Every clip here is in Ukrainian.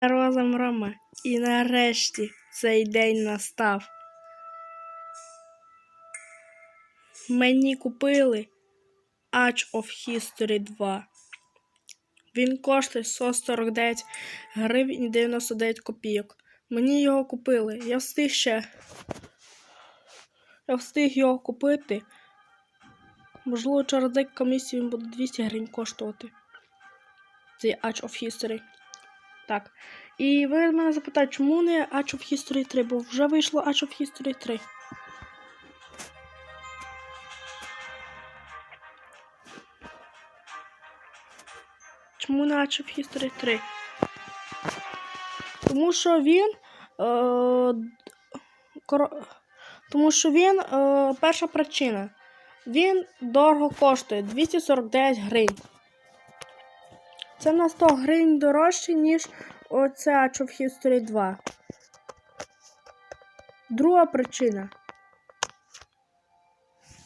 Роза мрома. І нарешті цей день настав. Мені купили Age of History 2. Він коштує 149 гривень і 99 копійок. Мені його купили. Я встиг ще. Я встиг його купити. Можливо, через деяку комісію він буде 200 гривень коштувати. Цей Age of History. Так. І ви мене запитаєте, чому не Age of History 3? Бо вже вийшло Age of History 3. Чому не Age of History 3? Тому що він. Е, тому що він. Е, перша причина. Він дорого коштує 249 гривень. Це на 100 гривень дорожче, ніж оце Age of History 2. Друга причина.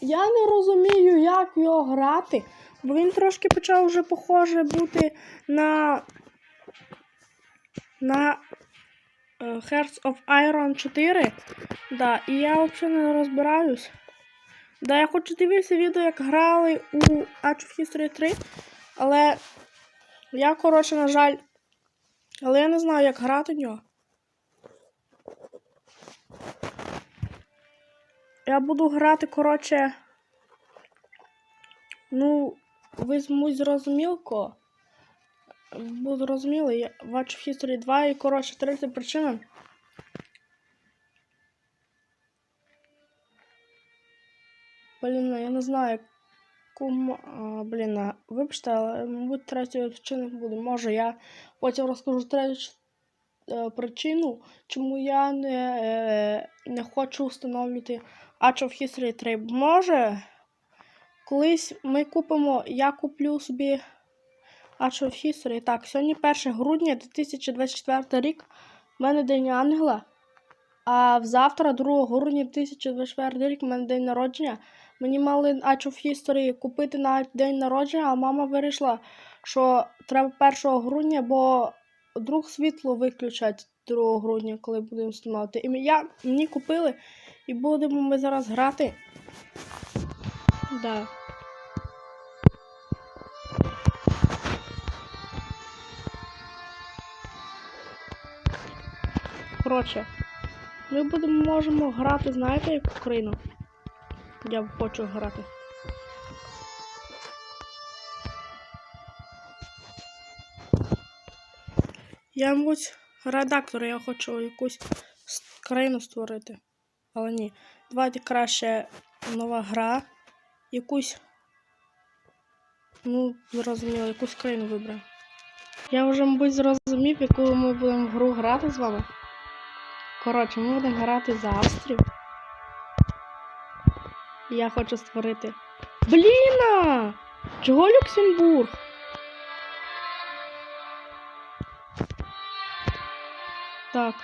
Я не розумію, як його грати, бо він трошки почав вже похоже бути на. на е, Hearts of Iron 4. Да, і я взагалі не розбираюсь. Да, я хочу дивитися відео, як грали у Age of History 3, але я, коротше, на жаль. Але я не знаю, як грати в нього. Я буду грати, коротше. Ну, візьму зрозумілко. Буду зрозуміло, я бачу в History 2 і, коротше, третя причина. Блін, я не знаю, яку... а, Блін, вибачте, але, мабуть, третьої причини не буде. Може, я потім розкажу третю е, причину, чому я не, е, не хочу встановлювати Age of History 3. Може, колись ми купимо, я куплю собі Age of History. Так, сьогодні 1 грудня 2024 рік. У мене День Ангела. А завтра, 2 грудня 2024 рік, у мене день народження. Мені мали Age of History купити на день народження, а мама вирішила, що треба 1 грудня, бо друг світло виключать 2 грудня, коли будемо встановити. І я, мені купили, і будемо ми зараз грати. Да. Коротше, ми будемо можемо грати, знаєте, як Україну. Я хочу грати. Я, мабуть, редактор, я хочу якусь країну створити. Але ні. Давайте краще нова гра. Якусь. Ну, зрозуміло, якусь країну виберемо. Я вже, мабуть, зрозумів, яку ми будемо гру грати з вами. Коротше, ми будемо грати за Австрію. Я хочу створити. Бліна! Чого Люксембург? Так.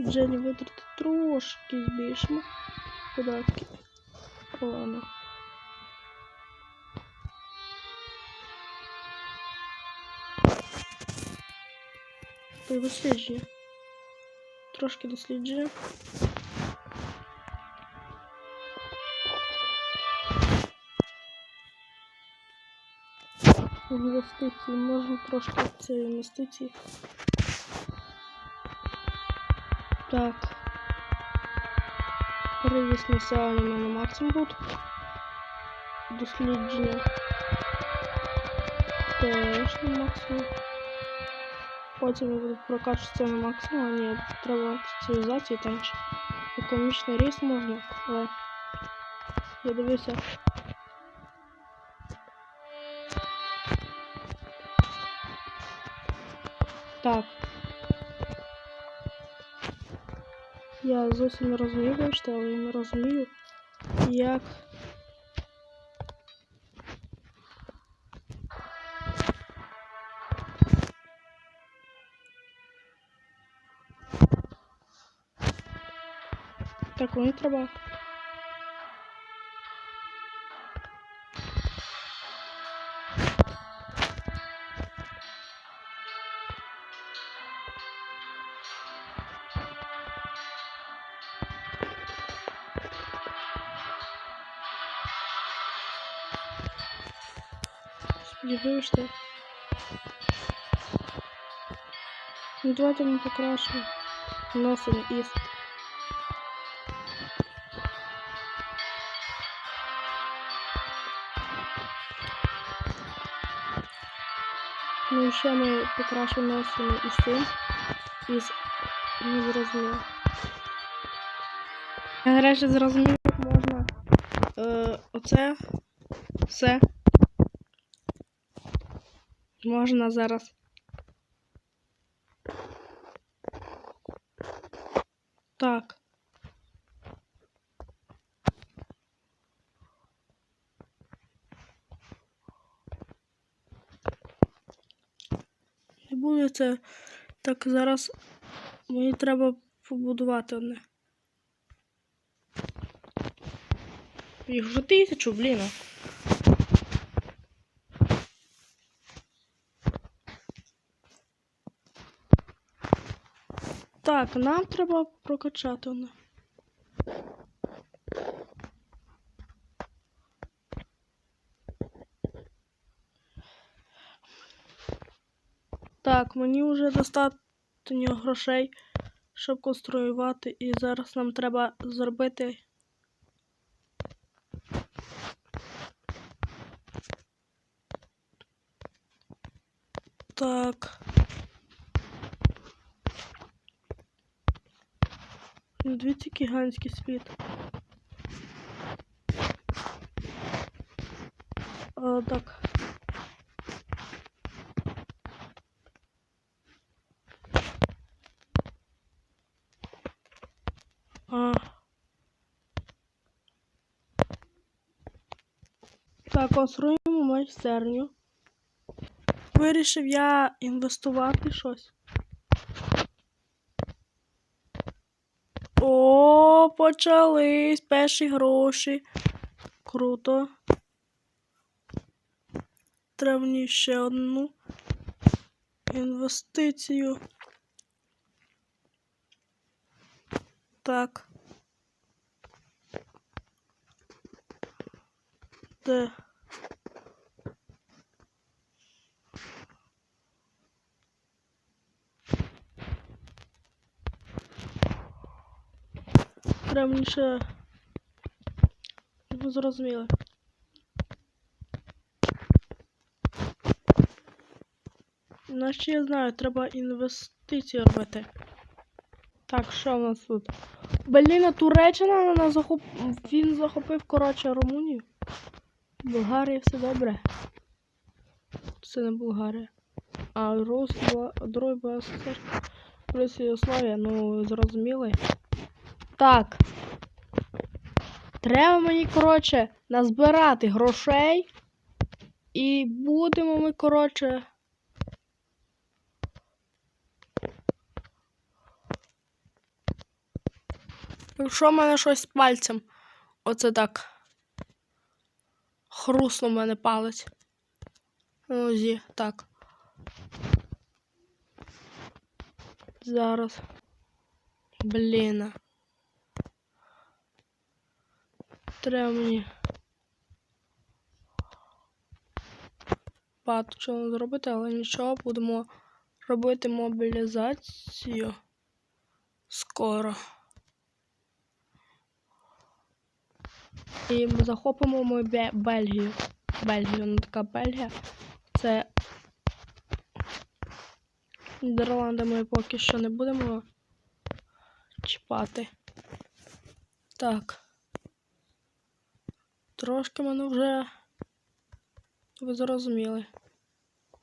Джені витрати трошки збільшимо. Податки. Ладно. Дослідження. Трошки дослідження. Інвестиції. Можна трошки цієї інвестиції. Так. Перевіс населення на максимум тут. Дослідження. Теж на максимум. Потім я буду прокачуватися на максимум, а ні, треба цивілізації там ще економічний ріст можна, але я дивлюся. Так. Я зовсім не розумію, вибачте, але я не розумію, як. Дракону треба. Дежурю, что Ну давайте мы покрашим носом из Ну і ще ми покращимо носимо із цим. Із не зрозуміло. Я нарешті зрозумів, як можна е, оце все можна зараз. Так. Не буде це так зараз мені треба побудувати одне. Їх вже тисячу, блін. Так, нам треба прокачати одне. Так, мені вже достатньо грошей, щоб конструювати, і зараз нам треба зробити. Так. Дивіться, гігантський світ. А, так. А. Так, конструємо майстерню. Вирішив я інвестувати щось. О, почались перші гроші. Круто. Треба мені ще одну інвестицію. Так. Треба мені ще... Ви зрозуміли. Я знаю, треба інвестиції робити. Так, що в нас тут? Блін, Туреччина на нас захоп... Він захопив, коротше, Румунію. Болгарія все добре. Це не Болгарія. А Рус, другий БССР. Росія Югославія, ну зрозуміли. Так. Треба мені, коротше, назбирати грошей. І будемо ми, коротше. Якщо в мене щось пальцем, оце так. Хрусно в мене палець. Ну, так. Зараз. Блін. Треба мені. Багато чого зробити, але нічого, будемо робити мобілізацію скоро. І ми захопимо ми Бельгію. Бельгію, ну така Бельгія. Це Нідерланди ми поки що не будемо чіпати. Так. Трошки мене вже. Ви зрозуміли.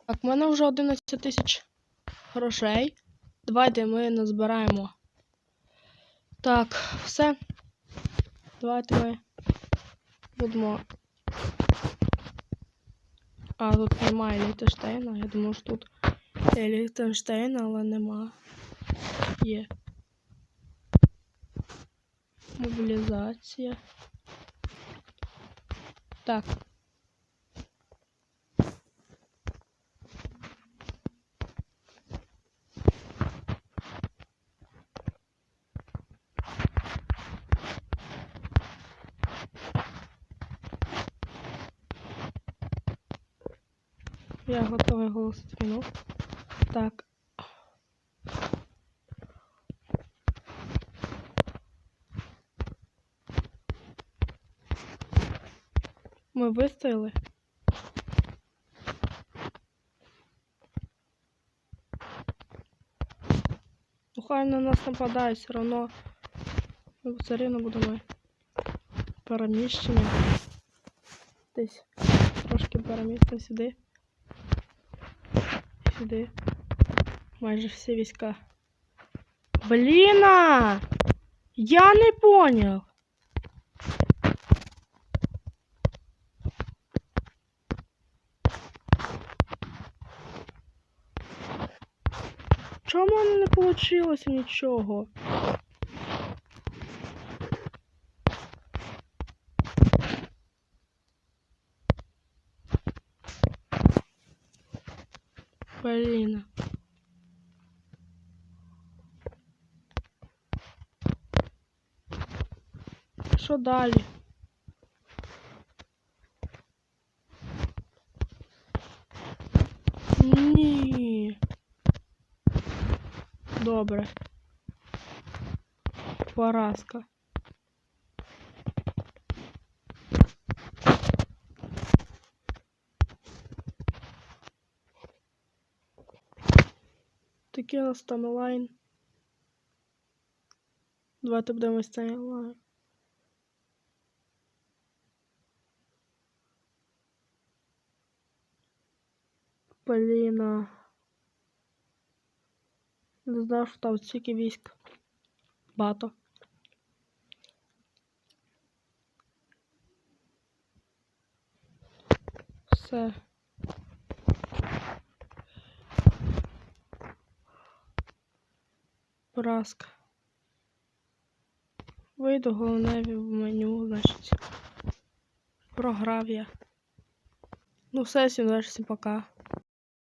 Так, в мене вже 11 тисяч грошей. Давайте ми назбираємо. Так, все. Давайте ми будемо. А, тут немає Ліхтенштейна. Я думаю, що тут є але нема. Є. Мобілізація. Так. Я готовий оголосити війну. Так. Ми вистояли. Ну хай на нас нападають, все. Ми все рівно будемо переміщення. Десь трошки перемістимо сюди. Сюди. Майже всі війська. Бліна! Я не понял. Чому не вийшло нічого? Блін. Що далі? Ні. Добре. Поразка. Такий у нас там лайн. Давайте подивимось цей лайн. Блін. Не знав, що там стільки військ. Багато. Все. Поразка. Вийду головне в меню, значить. Програв я. Ну все, всім далі, пока.